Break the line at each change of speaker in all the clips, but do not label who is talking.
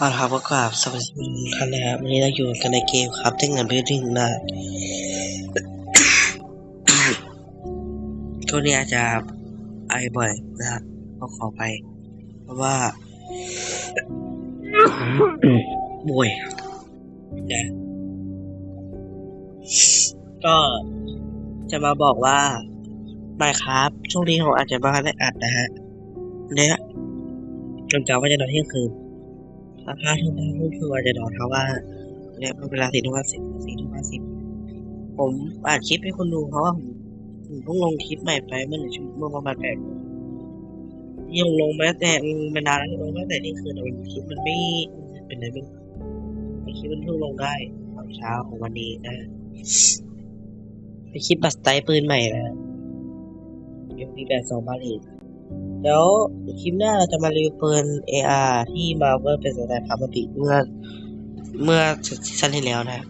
เอาละครับก็กราบสวัสดีทุกท่านนะครับวันนี้เราอยู่กันในเกมครับที่เงินไปถึงนะช่วงนี้อาจจะไอบ่อยนะครับก็ขอไป เพราะว่าป่วยนะก็จะมาบอกว่าไม่ครับ ช่วงนี้ผมอาจจะไม่ได้อัดนะฮะเนี่ยจนกะว่าจะนอนเที่ยงคืน ถ้าห้าทุ่มห้าทุ่มคือว่าจะนอนเพราว่าเนี่ยมันเวลาสี่ทุ่มห้าสิบสี่ทุ่มห้าสิบผมอัดคลิปให้คนดูเพราะว่าผมเพิ่งลงคลิปใหม่ไปเมื่อหนึ่งชั่วโมงเมื่อประมาณแปดโมงยังลงแม้แต่บรรดาแล้วลงแม้แต่นี่คือแต่คลิปมันไม่เป็นไรไม่คลิปมันเพิ่งลงได้ตอนเช้าของวันนี้นะเป็นคลิปบัสไตปืนใหม่นะยังมีแบบสองบาลี เดี๋ยวคลิปหน้าเราจะมารีวิวปืน AR ที่มาเวอร์เป็นสไตล์พาราติเมื่อเมื่อซีซั่นที่แล้วนะ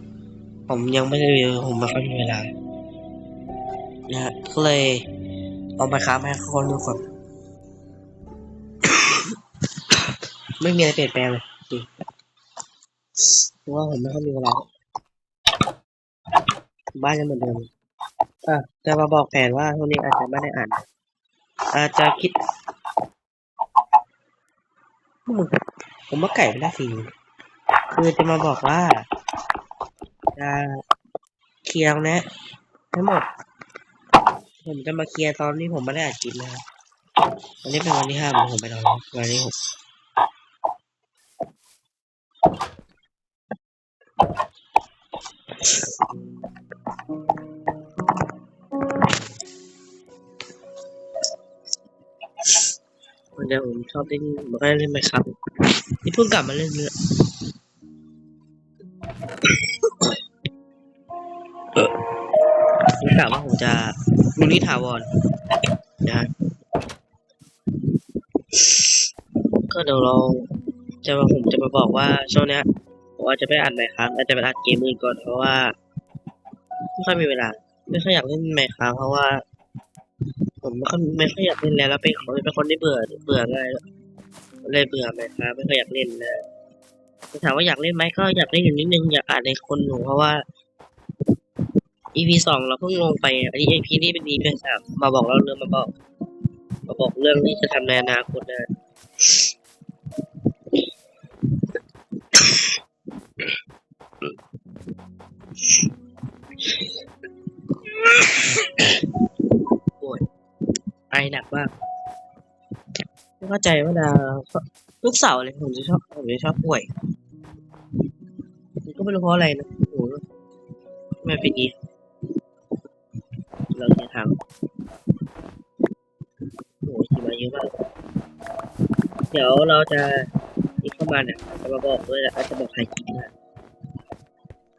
ผมยังไม่ได้รีวิวผมไม่ค่อยมีเวลานะฮะก็เลยเอามาค้าให้คนดูก่อนไม่มีอะไรเปลี่ยนแปลงเลยเพราะว่าผมไม่ค่อยมีเวลาบ้านยังเหมือนเดิมอะจะมาบอกแผนว่าช่วงนี้อาจจะไม่ได้อ่าน อาจจะคิดพวกมึงผมว่าไก่ไม่ได้สิคือจะมาบอกว่า จะเคลียร์ตรงนี้ทั้งหมด ผมจะมาเคลียร์ตอนที่ผมไม่ได้อัดคลิปนะครับวันนี้เป็นวันที่ห้าผมไปนอนวันที่หก วันนี้ผมชอบเล่นไม่ค่อยเล่นไหมครับ นี่เพิ่งกลับมาเล่นเลยเออผมกะว่าผมจะลุนี่ถาวรนะฮะก็เดี๋ยวเราจะมาผมจะมาบอกว่าช่วงเนี้ยผมอาจจะไม่อัดไหมครับอาจจะไปอัดเกมอื่นก่อนเพราะว่าไม่ค่อยมีเวลา ไม่ค่อยอยากเล่นไหมครับเพราะว่า ผมไม่ค่อยไม่ค่อยอยากเล่นแล้วแล้วเป็นคนเป็นคนที่เบื่อเบื่อง่ายเลยเบื่อไหมครับไม่ค่อยอยากเล่นนะแต่ถามว่าอยากเล่นไหมก็อยากเล่นอยู่นิดนึงอยากอ่านในคนหนูเพราะว่า EP สองเราเพิ่งลงไปอันนี้ EP นี้เป็น EP สามมาบอกเราเรื่องมาบอก มาบอกเรื่องที่จะทำในอนาคตนะอ้ ไอหนักมากไม่เข้าใจว่าดาทุกสาร์เลยผมจะชอบผมจะชอบป่วยก็ไม่รู้เพราะอะไรนะโอ้โหไม่เป็นงี้เราจะทำโอ้โหขี่มาเยอะมากเดี๋ยวเราจะนี่เข้ามาเนี่ยจะมาบอกด้วยนะจะบอกใครกินนะ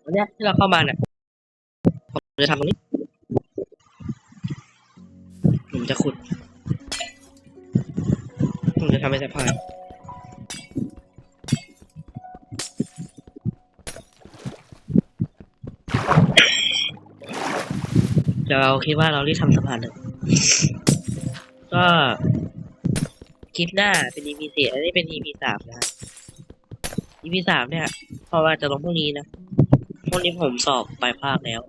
วันเนี้ยที่เราเข้ามาเนี่ยผมจะทำตรงนี้ ผมจะขุด ผมจะทำเป็นสะพานเราคิดว่าเรารีบทำสะพานเลย ก็คลิปหน้าเป็น EP สี่อันนี้เป็น EP สามนะ EP สามเนี่ยเพราะว่าจะลงพรุ่งนี้นะพรุ่งนี้ผมสอบปลายภาคแล้ว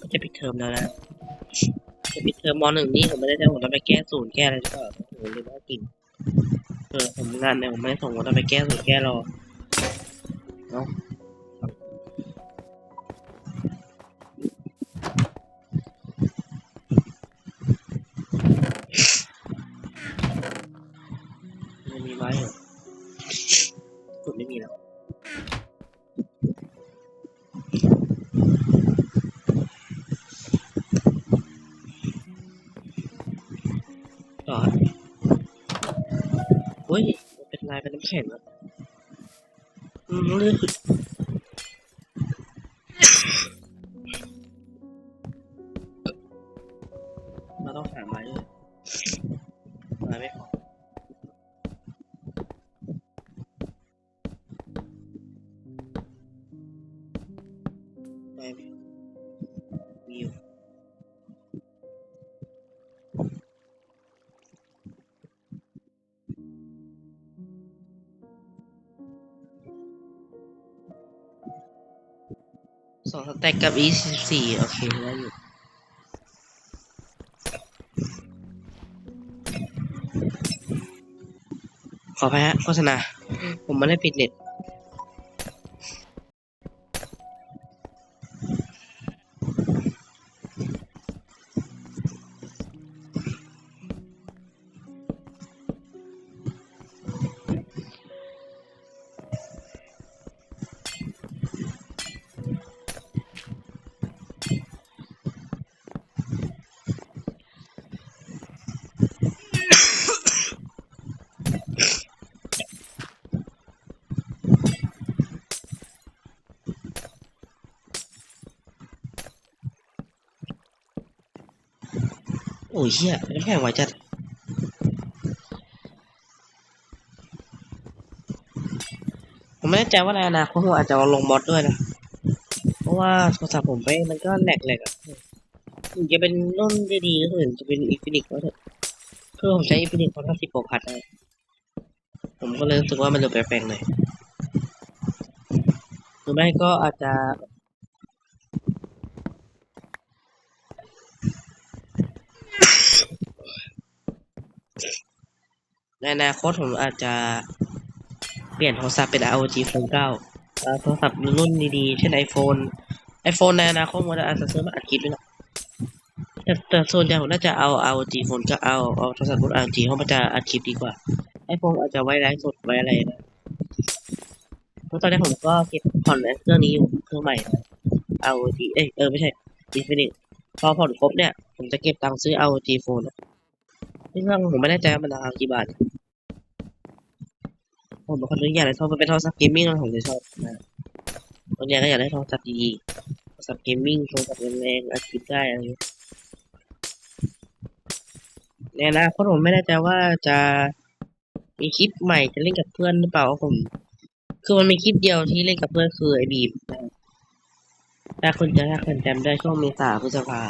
ก็จะปิดเทอมแล้วนะ เทอมมหนึ่งนี่ผมไม่ได้จะผมจะไปแก้ศูนย์แก้อะไรหรือเปล่าผมเลยว่ากินเออผมงานเนี่ยผมไม่ได้ส่งผมจะไปแก้ศูนย์แก้รอเนาะายเป็นน้ำแข็งอะอืมลื่เราต้องหาไม้ไม้ไม่พอไม่พอ สองสแต็กกับ e สิบสี่โอเคได้อยู่ขอพายฮะโฆษณาผมไม่ได้ปิดเน็ต อ้ยเชี่ยน้ำแข็งไหวจัดผมไม่แน่ใจว่าในอนาคตผมอาจจะเอาลงมอดด้วยนะ เพราะว่าโทรศัพท์ผมไปมันก็แหลกแหลกอะถึงจะเป็นรุ่นดีๆก็ถึงจะเป็นอินฟินิกก็เถอะคือผมใช้อินฟินิกพอทั้งสิบโปรพัดนะผมก็เลยรู้สึกว่ามันดูแปลกๆหน่อยหรือไม่ก็อาจจะ ในอนาคตผมอาจจะเปลี่ยนโทรศัพท์เป็น ROG Phone 9โทรศัพท์รุ่นดีๆ เช่น iPhone iPhone ในอนาคตผมอาจจะซื้อมาอัดคลิปด้วยนะแต่แต่ส่วนใหญ่ผมน่าจะเอา ROG Phone ก็เอาเอาโทรศัพท์รุ่น ROG เพราะมันจะอัดคลิปดีกว่า iPhone อาจจะไว้ไลฟ์สดไว้อะไรนะเพราะตอนนี้ผมก็เก็บผ่อนเครื่องนี้อยู่เครื่องใหม่นะ ROG เอ้ยเออไม่ใช่ Infinix พอผ่อนครบเนี่ย ผมจะเก็บตังค์ซื้อ ROG Phone อะซึ่งเค รื่องผมไม่แน่ใจว่ามันราคากี่บาทผมเป็นคนนึกอยากได้ทรมันเป็นโทรศัพท์เกมมิ่งผมจะชอบนะบางอย่างก็อยากได้โทรศัพท์ดีๆโทรศัพท์เกมมิ่งโทรศัพท์แรงๆอัดคลิปได้อะไรอย่างเงี้ยในอนาคตผมไม่แน่ใจว่าจะมีคลิปใหม่จะเล่นกับเพื่อนหรือเปล่าผม คือมันมีคลิปเดียวที่เล่นกับเพื่อนคือไอบีมนะถ้าคุณจะถ้าคุณจำได้ช่วงเมษาพฤษภา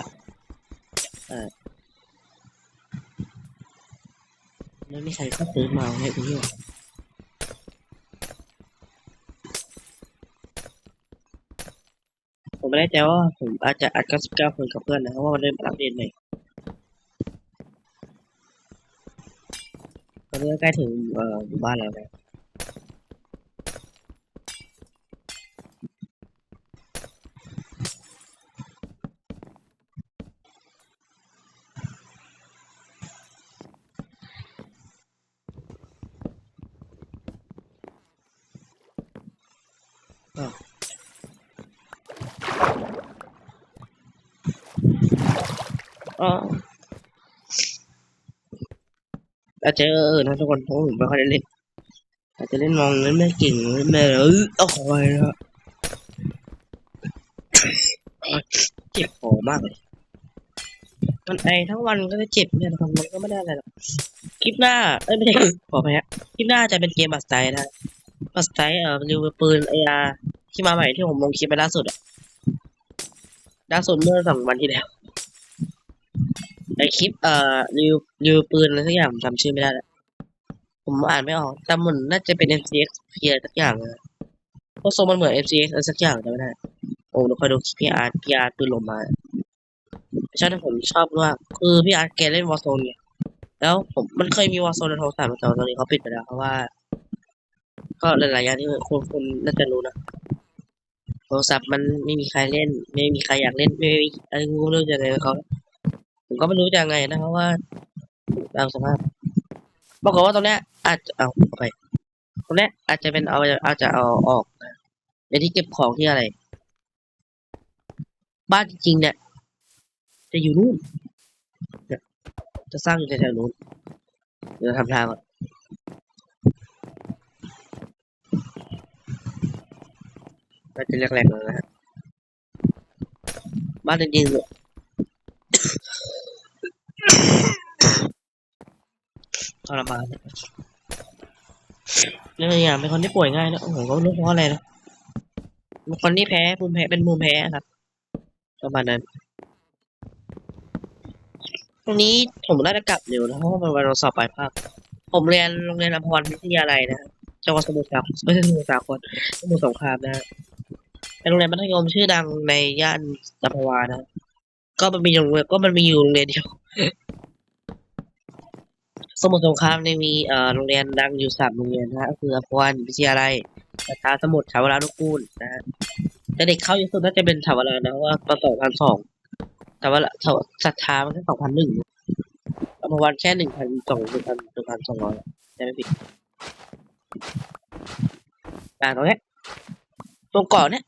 เออ แล้วมีใครก็ซื้อมาให้กูเนี่ยผมไม่แน่ใจว่าผมอาจจะอัดก็สิบเก้าคนกับเพื่อนนะเพราะว่ามันเริ่มอัปเดตใหม่ตอนนี้ใกล้ถึงเอ่อหมู่บ้านแล้วนะ อาจจะเออนะทุกคนเพราะผมไม่ค่อยได้เล่นอาจจะเล่นมองเล่นไม่เก่งเล่นไม่เออเอาขอไปนะเจ็บคอมากเลยมันไอทั้งวันก็จะเจ็บเนี่ยนะครับมันก็ไม่ได้อะไรหรอกคลิปหน้าเอ้ยไม่ใช่ขอไปฮะคลิปหน้าจะเป็นเกมบัสไตนะบัสไตเอ่อรีวิวปืนไออาร์ที่มาใหม่ที่ผมลงคลิปไปล่าสุดอะล่าสุดเมื่อสองวันที่แล้ว ไอคลิปเอ่อรีวิวรีวิวปืนอะไรสักอย่างผมจำชื่อไม่ได้แล้วผมอ่านไม่ออกแต่มันน่าจะเป็น MCX เพียสักอย่างนะเพราะทรงมันเหมือน MCX อะไรสักอย่างจำไม่ได้โอ้แล้วคอยดูคลิปพี่อาร์ตพี่อาร์ตปืนลมมาชอบที่ผมชอบมากคือพี่อาร์ตแกเล่นวอร์โซนไงแล้วผมมันเคยมีวอร์โซนในโทรศัพท์แต่ว่าตอนนี้เขาปิดไปแล้วเพราะว่า ก็หลายๆอย่างที่คุณคุณน่าจะรู้นะโทรศัพท์มันไม่มีใครเล่น ไม่มีใครอยากเล่นไม่มีอะไรรู้เรื่องจะอะไรเขา ผมก็ไม่รู้จะยังไงนะเพราะว่าตามสภาพบอกว่าตรงเนี้ยอาจจะเอาไปตรงเนี้ยอาจจะเป็นเอาอาจจะเอาออกนะเป็นที่เก็บของที่อะไร บ้านจริงๆเนี่ย จะอยู่นู่นจะสร้างอยู่แถวๆนู้นเดี๋ยวทำทางก่อนก็จะแรกๆเลยนะฮะบ้านจริงๆเนี่ย ทรมานเนี่ยเองอย่างเป็นคนที่ป่วยง่ายนะผมก็ไม่รู้เพราะอะไรนะเป็นคนที่แพ้ภูมิแพ้เป็นภูมิแพ้ครับประมาณนั้นวันนี้ผมน่าจะกลับเร็วนะเพราะว่ามันวันสอบปลายภาคผมเรียนโรงเรียนอภรวิทยาลัยนะจังหวัดสมุทรสาครไม่ใช่สมุทรสาครสมุทรสงครามนะฮะเป็นโรงเรียนมัธยมชื่อดังในย่านอัมพวานะ ก็มันมีโรงเรียนก็มันมีอยู่โรงเรียนเดียว สมุทรสงครามเนี่ยมีเอ่อโรงเรียนดังอยู่สามโรงเรียนนะฮะก็คืออัมพวาวิทยาลัยประชาสมุทรชาวรานุกูลนะฮะแต่เด็กเข้าเยอะสุดน่าจะเป็นชาวรานะเพราะว่าตอนสองพันสองแต่ว่าศรัทธามันแค่สองพันหนึ่งอัมพวาแค่หนึ่งพันสองหนึ่งพันหนึ่งพันสองร้อยใช่ไหมพี่อ่าตรงนี้ตรงเกาะเนี้ย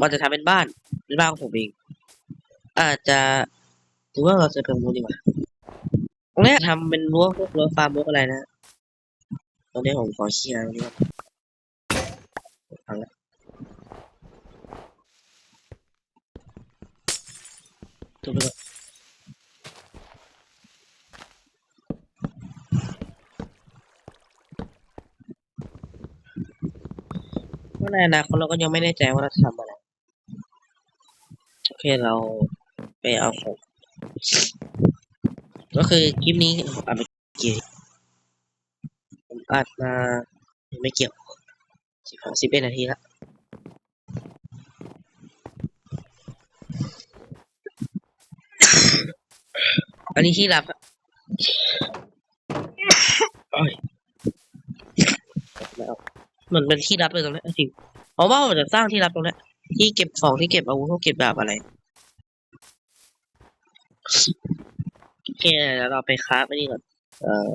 มันจะทำเป็นบ้านเป็นบ้านของผมเองอาจจะหรือว่าเราจะเป็นมูดีกว่า เนี้ยทำเป็นรั้วพวกรั้วฟาร์มรั้วอะไรนะตรงนี้ผมขอเคลียร์ตรงนี้ก่อนฟังแล้วจบไปก่อนเพราะในอนาคตเราก็ยังไม่แน่ใจว่าเราจะทำอะไร โอเคเราไปเอาของ ก็คือคลิปนี้อัดไปกี่ผมอัดมาไม่เกี่ยวสิบสิบเอ็ดนาทีละอันนี้ที่รับมันเป็นที่รับเลยตรงนี้จริงเพราะว่าผมจะสร้างที่รับตรงนี้ที่เก็บของที่เก็บอาวุธพวกเก็บดาบอะไร โอเคแล้วเราไปคราฟไอ้นี่ก่อนเอ่อ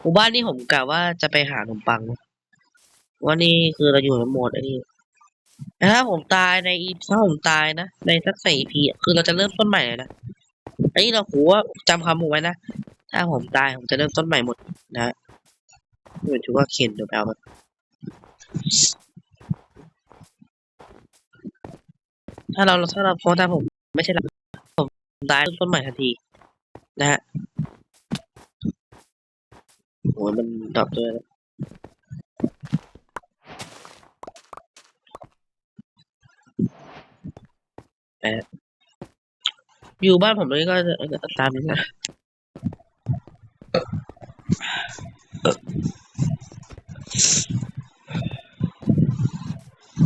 หมู่บ้านนี่ผมกะว่าจะไปหาขนมปังว่านี่คือเราอยู่ในโหมดไอ้นี่ถ้าผมตายในอีถ้าผมตายนะในสักสี่พีคือเราจะเริ่มต้นใหม่เลยนะอันนี้เราหูว่าจำคำผมไว้นะถ้าผมตายผมจะเริ่มต้นใหม่หมดนะเหมือนถือว่าเข็นเดี๋ยวไปเอาถ้าเราถ้าเราพราะถ้าผมไม่ใช่เราผมตายเริ่มต้นใหม่ทันที นะฮะโอ้ยมันดรอปด้วยนะแปดอยู่บ้านผมเลยก็จะตามนี้นะ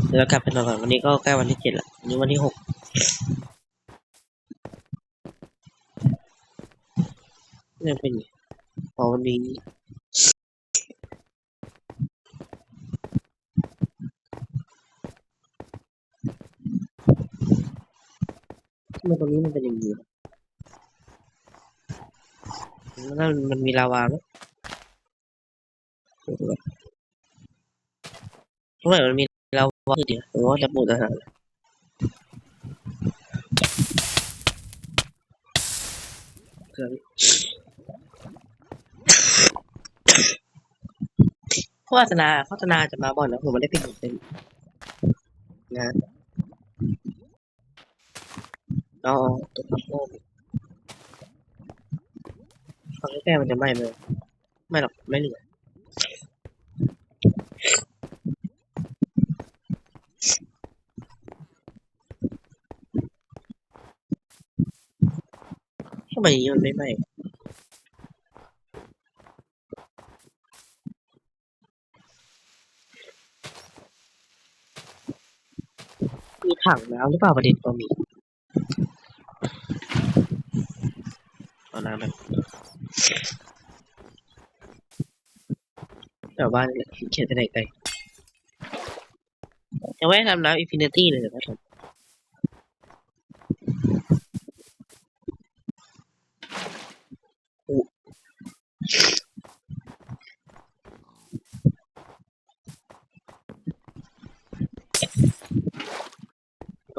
เดี๋ยวกลับไปนอนก่อนวันนี้ก็ใกล้วันที่เจ็ดละวันนี้วันที่หก ยังเป็นพอวันนี้ทำไมตรงนี้มันเป็นอย่างนี้นั่นมันมีลาวาไหมทำไมมันมีลาวาเดี๋ยวผมว่าจะปวดอาหารครับ โฆษณาโฆษณาจะมาบ่อยนะผมไม่ได้เป็นเป็นนะอ๋อตัวพับโป้ฟังแก้มันจะไหม้ไหมไม่หรอกไม่เหลือทำไมมันไม่ไหม้ ถังน้ำหรือเปล่าประเด็นตัวมีเอาน้ำแบบแถวบ้านเขียนไปไหนไกลยังไม่ได้ทำน้ำอินฟินิตี้เลยนะครับ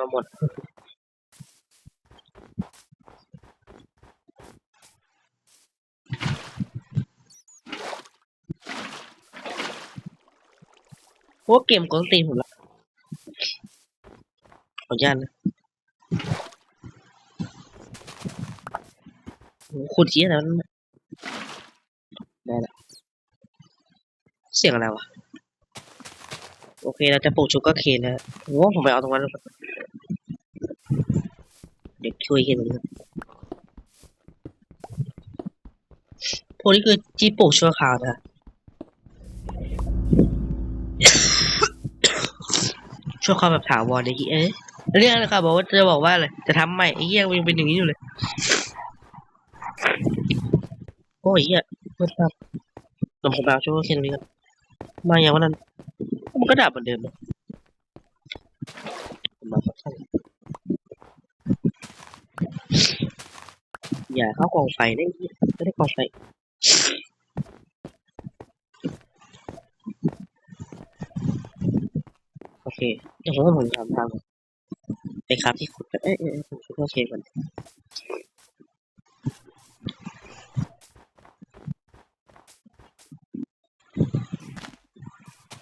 มาหมดพวกเกมกดตีนผมละขออนุญาตนะโหขุดเยอะแล้วนั่นได้ละเสียงอะไรวะ โอเค เราจะปลูกชูการ์เคนนะโอ้ผมไปเอาตรงนั้น ช่วยเห็นมันพวกนี้คือที่ปลูกชั่วคราวนะชั่วคราวแบบถาวรไอ้เหี้ยเอ้ยแล้วเนี่ยนะครับบอกว่าจะบอกว่าอะไรจะทำใหม่ไอ้เหี้ยยังเป็นอย่างนี้อยู่เลยโอ้ยเหี้ยเพื่อนครับลำผมเอาช่วยเคนตรงนี้กันมาอย่างวันนั้นมันก็ดับเหมือนเดิมเลยมมาสักครั้ง อย่าเข้ากองไฟได้ไม่ได้กองไฟโอเคเดี๋ยวผมว่าผมทำทางไปครับที่ขุดเอ้ยเอ้ยเอ้ยผมช่วยโอเคก่อน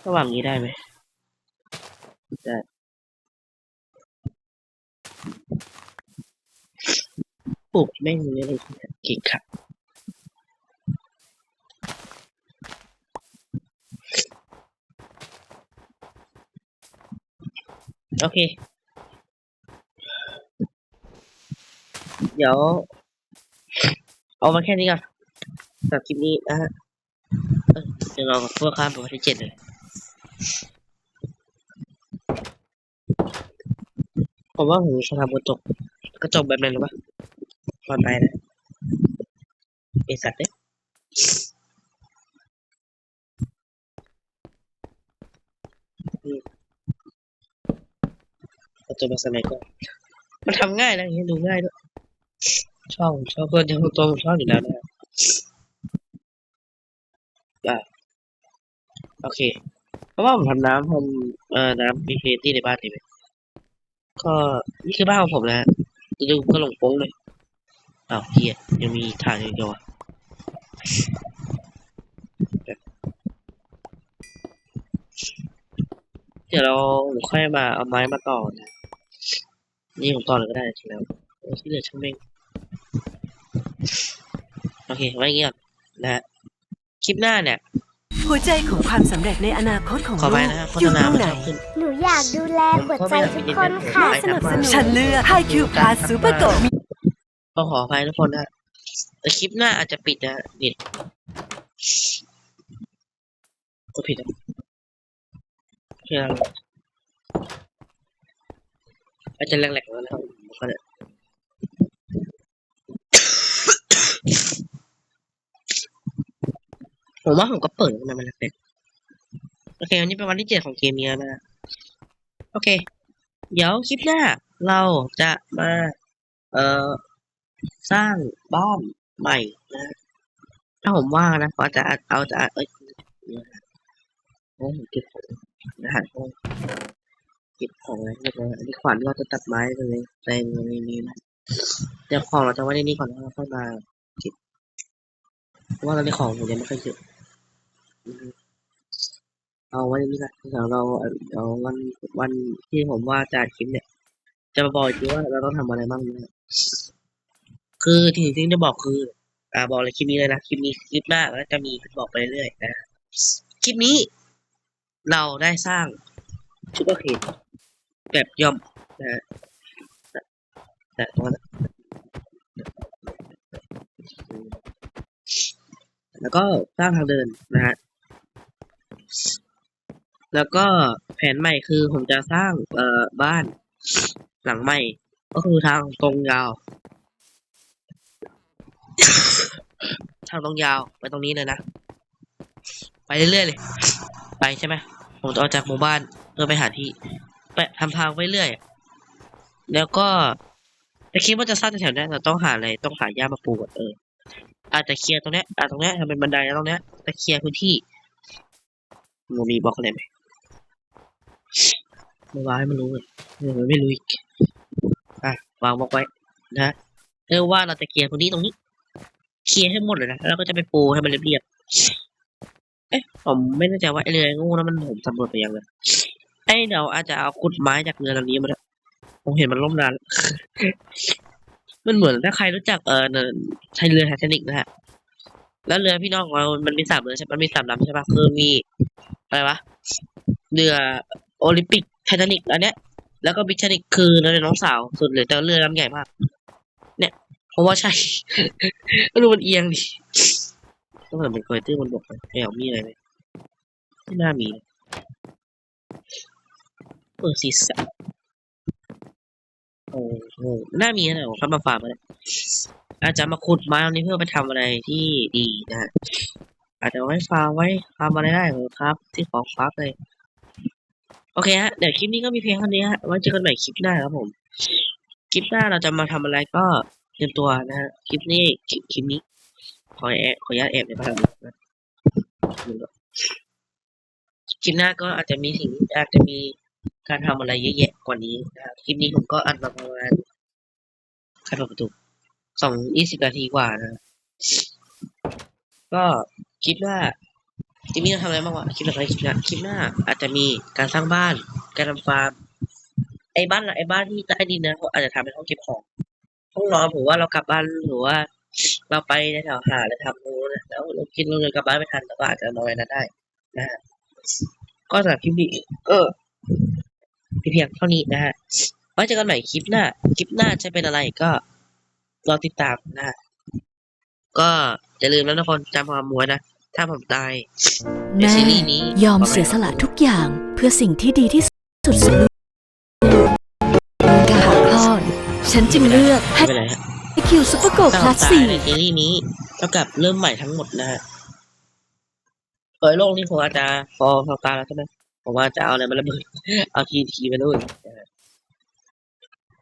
ระหว่างนี้ได้ไหมได้ ปลูกแม่งเลยเลยเก่งค่ะโอเค เดี๋ยว เอามาแค่นี้ก่อนสำหรับคลิปนี้นะฮะเดี๋ยวเราเพื่อข้ามไปวันที่เจ็ดเลยผมว่าผมจะทำกระจก กระจกแบบนั้นหรือเปล่าปลอดภัยนะไอสัตว์เนี่ยอืมกระจกแบบสมัยก่อนมันทำง่ายนะอย่างเงี้ยดูง่ายด้วยชอบผมชอบเพื่อนที่ตัวผมชอบอยู่แล้วนะอ่าโอเค เพราะว่าผมทำน้ำผมเอ่อน้ำมีเพที่ในบ้านนี่ไหมก็นี่คือบ้านของผมนะ ฮะดูก็หลงโป้งเลยอ้าวเฮียยังมีทางอย่างเดียวอะเดี๋ยวเราค่อยมาเอาไม้มาต่อนะนี่ผมต่อเลยก็ได้จริงแล้วที่เหลือช่างแม่งโอเคไว้เงี้ยก่อนนะฮะคลิปหน้าเนี่ย
หัวใจของความสำเร็จในอนาคตของ
ขอ
ลู
ไป
ก
นะครับโฆ
อ
ษ
ยู่
ณา
ตรง
มัน
ไหน
ชอบขึ้น
หนูอยากดูแลหัวใจทุกคนค่ะ
สนับสนุนฉันเลือก HiQ Plus Super Go มี
ก็ขออภัยทุกคนนะแต่คลิปหน้าอาจจะปิดนะเน็ตก็ผิดนะโอเคแล้วอาจจะแหลกๆแล้วนะครับก็ได้ ผมว่าผมก็เปิดนมันแหลกๆโอเควันนี้เป็นวันที่เจ็ดของเกมนี้นะโอเค เดี๋ยวคลิปหน้าเราจะมา เอ่อ สร้างบ้านใหม่นะ ถ้าผมว่างนะก็จะเอาจะเอ้ยเดี๋ยวนะโอ้เก็บของนะฮะเก็บของอะไรเรียบร้อยอันนี้ขวานเราจะตัดไม้กันเลยเต็มในนี้นะเดี๋ยวของเราจะไว้ในนี้ก่อนแล้วเราค่อยมาเก็บเพราะว่าตอนนี้ของผมยังไม่ค่อยเยอะ เอาไว้นนี้ก่อนเดี๋ยวเราเดี๋ยววันวันที่ผมว่าจะอัดคลิปเนี่ย จะมาบอกอีกทีว่าเราต้องทำอะไรบ้างนะคือที่ที่จะบอกคือ อ่าบอกเลยคลิปนี้เลยนะคลิปนี้คลิปหน้าแล้วจะมีบอกไปเรื่อยๆนะคลิปนี้ เราได้สร้างชุดเปอร์เคนแบบย่อมนะฮะแต่ตรงนั้นแล้วก็สร้างทางเดินนะฮะ แล้วก็แผนใหม่คือผมจะสร้างเอ่อบ้านหลังใหม่ ก็คือทางตรงยาว ทางตรงยาวไปตรงนี้เลยนะ ไปเรื่อยๆเลย ไปใช่ไหมผมจะออกจากหมู่บ้านเพื่อไปหาที่ไปทำทางไปเรื่อยแล้วก็จะคิดว่าจะสร้างแถวๆเนี้ยเราต้องหาอะไรต้องหาหญ้ามาปลูกเอออาจจะเคลียร์ตรงเนี้ยอาตรงเนี้ยทำเป็นบันไดนะตรงเนี้ยจะเคลียร์พื้นที่ มันมีบล็อกอะไรไหมม่วางให้มันรู้เลยมันไม่รู้อีกอะวางบล็อกไว้นะเรียกว่าเราจะเคลียร์พื้นที่ตรงนี้ เคลียร์ให้หมดเลยนะแล้วก็จะไปปูให้มันเรียบๆเอ๊ะผมไม่แน่ใจว่าไอเรืองูนั้นมันผมสำรวจไปยังเลยไอเดี๋ยวอาจจะเอาขุดไม้จากเรือลำนี้มาด้วยผมเห็นมันล่มนานมันเหมือนถ้าใครรู้จักเออใช้เรือไททานิกนะฮะ แล้วเรือพี่น้องของเรามันมีสามเรือใช่ปะมันมีสามลำใช่ปะคือมีอะไรวะ เรือโอลิมปิกไททานิกอันเนี้ย แล้วก็บิทานิกคือเรือน้องสาวสุดเลยแต่เรือลำใหญ่มาก เนี่ย เพราะว่าใช่ก็ดูมันเอียงดิก็เหมือนเป็นคอยตื้อมันบอกไม่เอามีอะไรเลยไม่น่ามีเปิดซีซั่นโอ้โหน่ามีนะผมเข้ามาฟาร์มเลย อาจจะมาขุดไม้ตรงนี้เพื่อไปทำอะไรที่ดีนะฮะอาจจะไว้ฟาร์มไว้ฟาร์มอะไรได้ผมครับ ที่ของฟาร์เลย โอเคฮะเดี๋ยวคลิปนี้ก็มีเพียงเท่านี้ฮะไว้เจอกันใหม่คลิปหน้าครับผมคลิปหน้าเราจะมาทำอะไรก็เตรียมตัวนะฮะคลิปนี้คลิปคลิปนี้ ขอแอบขออนุญาตแอบในบ้านนะคลิปหน้าก็อาจจะมีสิ่งอาจจะมีการทำอะไรเยอะแยะกว่านี้นะครับคลิปนี้ผมก็อัดมาประมาณใครเปิดประตู สองยี่สิบนาทีกว่านะ ก็คลิปหน้าคลิปนี้จะทำอะไรบ้างวะคลิปอะไรคลิปหน้าคลิปหน้า อาจจะมีการสร้างบ้าน การทำฟาร์มไอ้บ้านไอ้บ้านที่ใต้ดินนะเขาอาจจะทำเป็นห้องเก็บของห้องนอนผมว่าเรากลับบ้านหรือว่า เราไปในแถวหาดหรือทำนู้นะแล้วเราคิดเราเลยกลับบ้านไม่ทันเราก็อาจจะนอนในนั้นได้นะฮะก็สำหรับคลิปนี้ก็เพียงเท่านี้นะฮะไว้เจอกันใหม่คลิปหน้า คลิปหน้าจะเป็นอะไรก็ รอติดตามนะฮะก็อย่าลืมนะทุกคนจำความมวยนะ ถ้าผมตายใน
แม่
ซีรีส์นี้
ยอมเสียสละทุกอย่างเพื่อสิ่งที่ดีที่สุดสำหรับลูกการหาคลอดฉันจึงเลือกให้
ไม่เป็นไรฮะ
คิวซุปเปอร์โกล
ถ้า
ค
ผ
ลามส
ตาย
สี่
ในซีรีส์นี้เท่ากับเริ่มใหม่ทั้งหมดนะฮะเปิดโลกนี่ผมอาจจะพอพอตายแล้วใช่ไหมผมว่าจะเอาอะไรมาระเบิด เอาทีทีมาด้วยนะฮะ